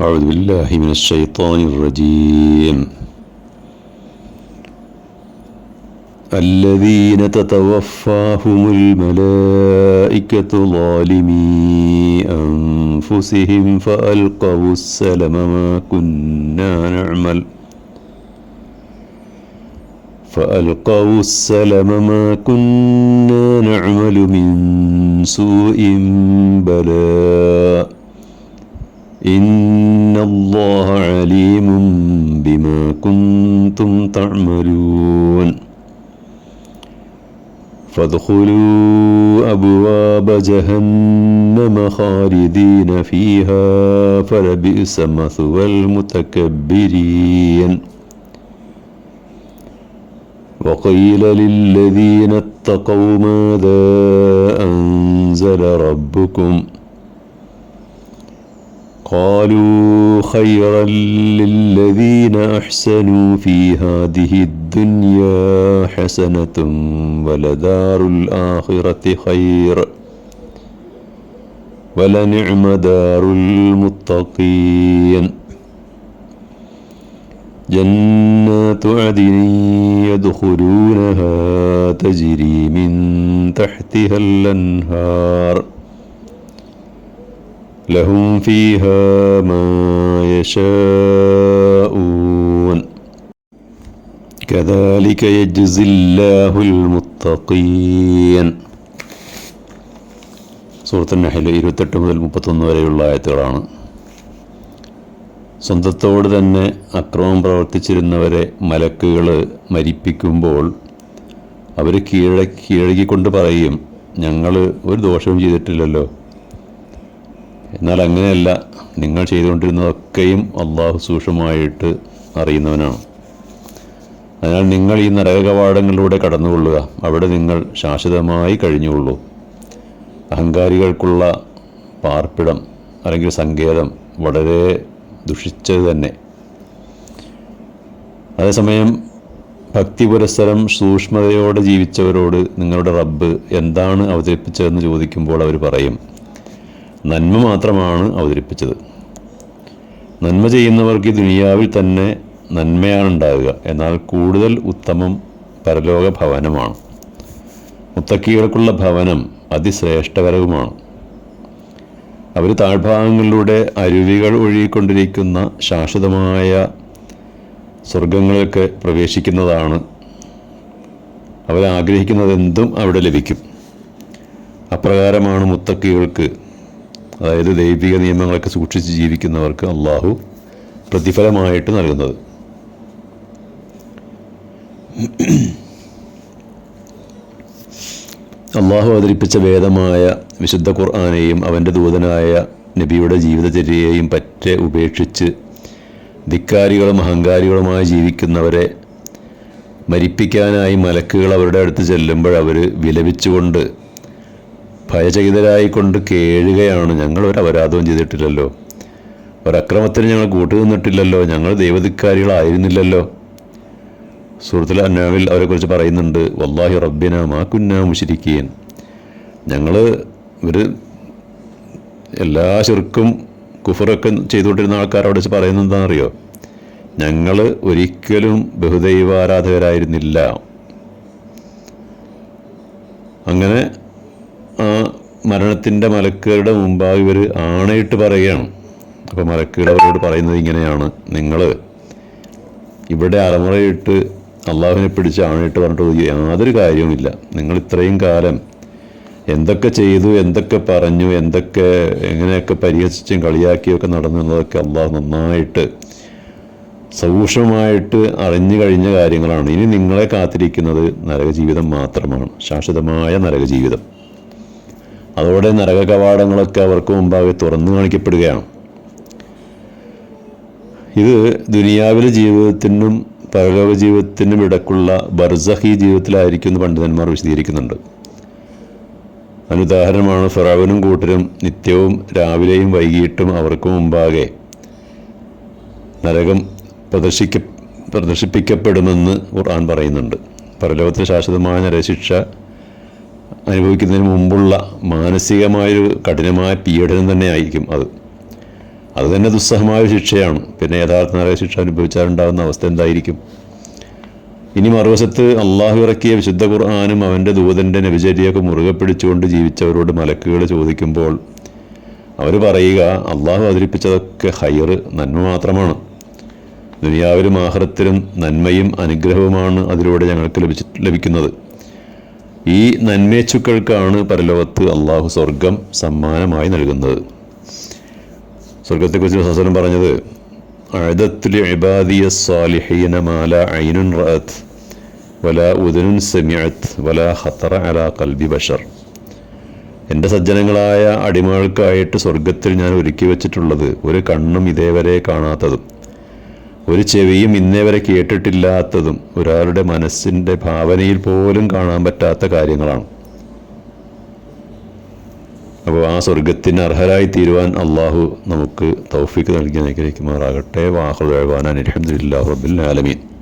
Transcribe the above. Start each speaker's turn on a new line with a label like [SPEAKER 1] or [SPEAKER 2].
[SPEAKER 1] أعوذ بالله من الشيطان الرجيم. الذين تتوفاهم الملائكة ظالمي أنفسهم فألقوا السلم ما كنا نعمل. فألقوا السلم ما كنا نعمل من سوء بلى إن الله عليم بما كنتم تعملون فادخلوا أبواب جهنم خالدين فيها فلبئس مثوى المتكبرين وقيل للذين اتقوا ماذا أنزل ربكم قالوا خيرا للذين أحسنوا في هذه الدنيا حسنة ولدار الآخرة خير. ولنعم دار المتقين. جنات عدن يدخلونها تجري من تحتها الأنهار. لهم فيها ما يشاءون كذلك يجزي الله المتقين സൂറത്ത് നഹൽ ഇരുപത്തെട്ട് മുതൽ മുപ്പത്തൊന്ന് വരെയുള്ള ആയത്തുകളാണ് സ്വന്തത്തോട് തന്നെ അക്രമം പ്രവർത്തിച്ചിരുന്നവരെ മലക്കുകൾ മരിപ്പിക്കുമ്പോൾ അവർ കീഴ കീഴകിക്കൊണ്ട് പറയും ഞങ്ങൾ ഒരു ദോഷവും ചെയ്തിട്ടില്ലല്ലോ എന്നാൽ അങ്ങനെയല്ല നിങ്ങൾ ചെയ്തുകൊണ്ടിരുന്നതൊക്കെയും അള്ളാഹു സൂക്ഷ്മമായിട്ട് അറിയുന്നവനാണ്. അതിനാൽ നിങ്ങൾ ഈ നരകകവാടങ്ങളിലൂടെ കടന്നുകൊള്ളുക. അവിടെ നിങ്ങൾ ശാശ്വതമായി കഴിഞ്ഞുകൊള്ളൂ. അഹങ്കാരികൾക്കുള്ള പാർപ്പിടം അല്ലെങ്കിൽ സങ്കേതം വളരെ ദുഷിച്ചത് തന്നെ. അതേസമയം ഭക്തി പുരസ്സരം സൂക്ഷ്മതയോടെ ജീവിച്ചവരോട് നിങ്ങളുടെ റബ്ബ് എന്താണ് അവതരിപ്പിച്ചതെന്ന് ചോദിക്കുമ്പോൾ അവർ പറയും നന്മ മാത്രമാണ് അവതരിപ്പിച്ചത്. നന്മ ചെയ്യുന്നവർക്ക് ദുനിയാവിൽ തന്നെ നന്മയാണ് ഉണ്ടാവുക എന്നാൽ കൂടുതൽ ഉത്തമം പരലോക ഭവനമാണ്. മുത്തക്കികൾക്കുള്ള ഭവനം അതിശ്രേഷ്ഠകരവുമാണ് അവർ താഴ്ഭാഗങ്ങളിലൂടെ അരുവികൾ ഒഴുകിക്കൊണ്ടിരിക്കുന്ന ശാശ്വതമായ സ്വർഗങ്ങളിലൊക്കെ പ്രവേശിക്കുന്നതാണ്. അവരാഗ്രഹിക്കുന്നതെന്തും അവിടെ ലഭിക്കും. അപ്രകാരമാണ് മുത്തക്കികൾക്ക് അതായത് ദൈവിക നിയമങ്ങളൊക്കെ സൂക്ഷിച്ച് ജീവിക്കുന്നവർക്ക് അള്ളാഹു പ്രതിഫലമായിട്ട് നൽകുന്നത്. അള്ളാഹു അവതരിപ്പിച്ച വേദമായ വിശുദ്ധ ഖുർആാനെയും അവന്റെ ദൂതനായ നബിയുടെ ജീവിതചര്യയെയും പറ്റെ ഉപേക്ഷിച്ച് ധിക്കാരികളും അഹങ്കാരികളുമായി ജീവിക്കുന്നവരെ മരിപ്പിക്കാനായി മലക്കുകൾ അവരുടെ അടുത്ത് ചെല്ലുമ്പോൾ അവർ വിലപിച്ചുകൊണ്ട് ഭയചകിതരായിക്കൊണ്ട് കേഴുകയാണ്. ഞങ്ങൾ ഒരു അപരാധവും ചെയ്തിട്ടില്ലല്ലോ. ഒരക്രമത്തിന് ഞങ്ങൾ കൂട്ടുനിന്നിട്ടില്ലല്ലോ ഞങ്ങൾ ദൈവധിക്കാരികളായിരുന്നില്ലല്ലോ. സുഹൃത്തുൽ അന്നാവിൽ അവരെക്കുറിച്ച് പറയുന്നുണ്ട് വല്ലാഹി റബ്ബിന മാ കുന്ന മുഷിരിക്കുകയും ഞങ്ങൾ ഇവർ എല്ലാ ചെറുക്കും കുഫറൊക്കെ ചെയ്തുകൊണ്ടിരുന്ന ആൾക്കാരോട് വെച്ച് പറയുന്നത് എന്താണെന്നറിയോ? ഞങ്ങൾ ഒരിക്കലും ബഹുദൈവാരാധകരായിരുന്നില്ല. അങ്ങനെ മരണത്തിന്റെ മലക്കുകളുടെ മുമ്പാകെ ഇവർ ആണയിട്ട് പറയുകയാണ്. അപ്പോൾ മലക്കുകൾ പറയുന്നത് ഇങ്ങനെയാണ്. നിങ്ങൾ ഇവിടെ അറമുറയിട്ട് അള്ളാഹുവിനെ പിടിച്ച് ആണയിട്ട് പറഞ്ഞിട്ട് യാതൊരു കാര്യവുമില്ല. നിങ്ങൾ ഇത്രയും കാലം എന്തൊക്കെ ചെയ്തു എന്തൊക്കെ പറഞ്ഞു എന്തൊക്കെ എങ്ങനെയൊക്കെ പരിഹസിച്ചും കളിയാക്കിയൊക്കെ നടന്നുള്ളതൊക്കെ അള്ളാഹ് നന്നായിട്ട് സൂക്ഷ്മമായിട്ട് അറിഞ്ഞു കഴിഞ്ഞ കാര്യങ്ങളാണ്. ഇനി നിങ്ങളെ കാത്തിരിക്കുന്നത് നരകജീവിതം മാത്രമാണ്. ശാശ്വതമായ നരകജീവിതം. അതോടെ നരക കവാടങ്ങളൊക്കെ അവർക്ക് മുമ്പാകെ തുറന്നു കാണിക്കപ്പെടുകയാണ്. ഇത് ദുനിയാവിലെ ജീവിതത്തിനും പരലോക ജീവിതത്തിനും ഇടക്കുള്ള ബർസഹി ജീവിതത്തിലായിരിക്കും എന്ന് പണ്ഡിതന്മാർ വിശദീകരിക്കുന്നുണ്ട്. അതിനുദാഹരണമാണ് ഫിറാവിനും കൂട്ടരും നിത്യവും രാവിലെയും വൈകിട്ടും അവർക്ക് മുമ്പാകെ നരകം പ്രദർശിക്ക പ്രദർശിപ്പിക്കപ്പെടുമെന്ന് ഖുർആൻ പറയുന്നുണ്ട്. പരലോകത്തിന് ശാശ്വതമായ നരശിക്ഷ അനുഭവിക്കുന്നതിന് മുമ്പുള്ള മാനസികമായൊരു കഠിനമായ പീഡനം തന്നെ ആയിരിക്കും അത്. അത് തന്നെ ദുസ്സഹമായ ശിക്ഷയാണ്. പിന്നെ യഥാർത്ഥ നരക ശിക്ഷ അനുഭവിച്ചാലുണ്ടാകുന്ന അവസ്ഥ എന്തായിരിക്കും? ഇനി മറുവശത്ത് അള്ളാഹു ഇറക്കിയ വിശുദ്ധ ഖുർആാനും അവന്റെ ദൂതന്റെ നബിചര്യയൊക്കെ മുറുകെ പിടിച്ചുകൊണ്ട് ജീവിച്ചവരോട് മലക്കുകൾ ചോദിക്കുമ്പോൾ അവർ പറയുക അള്ളാഹു അവതരിപ്പിച്ചതൊക്കെ ഹൈറ് നന്മ മാത്രമാണ്. ദുനിയാവിലും ആഹ്റത്തിലും നന്മയും അനുഗ്രഹവുമാണ് അതിലൂടെ ഞങ്ങൾക്ക് ലഭിച്ചു ലഭിക്കുന്നത്. ഈ നന്മേച്ചുക്കൾക്കാണ് പരലോകത്ത് അള്ളാഹു സ്വർഗം സമ്മാനമായി നൽകുന്നത്. സ്വർഗത്തെക്കുറിച്ച് ഹസനം പറഞ്ഞത് ഇബാദിയ സാലിഹീന മാല ഐനുൻ എന്റെ സജ്ജനങ്ങളായ അടിമകൾക്കായിട്ട് സ്വർഗത്തിൽ ഞാൻ ഒരുക്കി വെച്ചിട്ടുള്ളത് ഒരു കണ്ണും ഇതേവരെ കാണാത്തതും. ഒരു ചെവിയും ഇന്നേ വരെ കേട്ടിട്ടില്ലാത്തതും ഒരാളുടെ മനസ്സിന്റെ ഭാവനയിൽ പോലും കാണാൻ പറ്റാത്ത കാര്യങ്ങളാണ്. അപ്പോൾ ആ സ്വർഗത്തിന് അർഹരായി തീരുവാൻ അള്ളാഹു നമുക്ക് തൗഫിക്ക് നൽകി അനുഗ്രഹിക്കുമാറാകട്ടെ. വാഹുദാൻ അലഹമുല്ലാ റബ്ബിൽ ആലമീൻ.